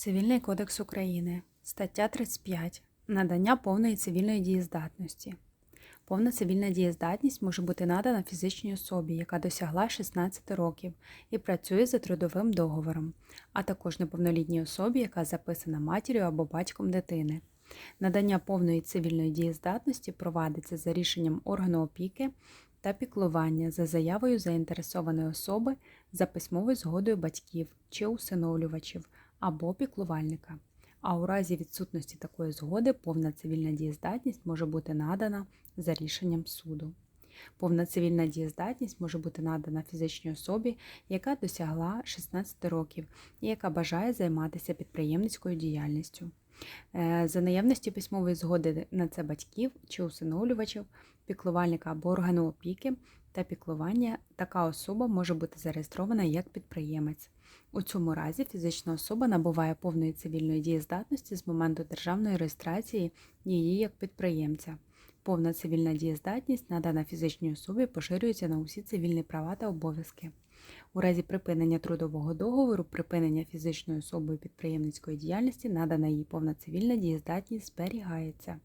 Цивільний кодекс України, стаття 35. Надання повної цивільної дієздатності. Повна цивільна дієздатність може бути надана фізичній особі, яка досягла 16 років і працює за трудовим договором, а також неповнолітній особі, яка записана матір'ю або батьком дитини. Надання повної цивільної дієздатності провадиться за рішенням органу опіки та піклування за заявою заінтересованої особи за письмовою згодою батьків чи усиновлювачів або піклувальника. А у разі відсутності такої згоди повна цивільна дієздатність може бути надана за рішенням суду. Повна цивільна дієздатність може бути надана фізичній особі, яка досягла 16 років і яка бажає займатися підприємницькою діяльністю. Е, За наявності письмової згоди на це батьків чи усиновлювачів, піклувальника або органу опіки та піклування, така особа може бути зареєстрована як підприємець. У цьому разі фізична особа набуває повної цивільної дієздатності з моменту державної реєстрації її як підприємця. Повна цивільна дієздатність надана фізичній особі поширюється на усі цивільні права та обов'язки. У разі припинення трудового договору, припинення фізичною особою підприємницької діяльності, надана їй повна цивільна дієздатність зберігається.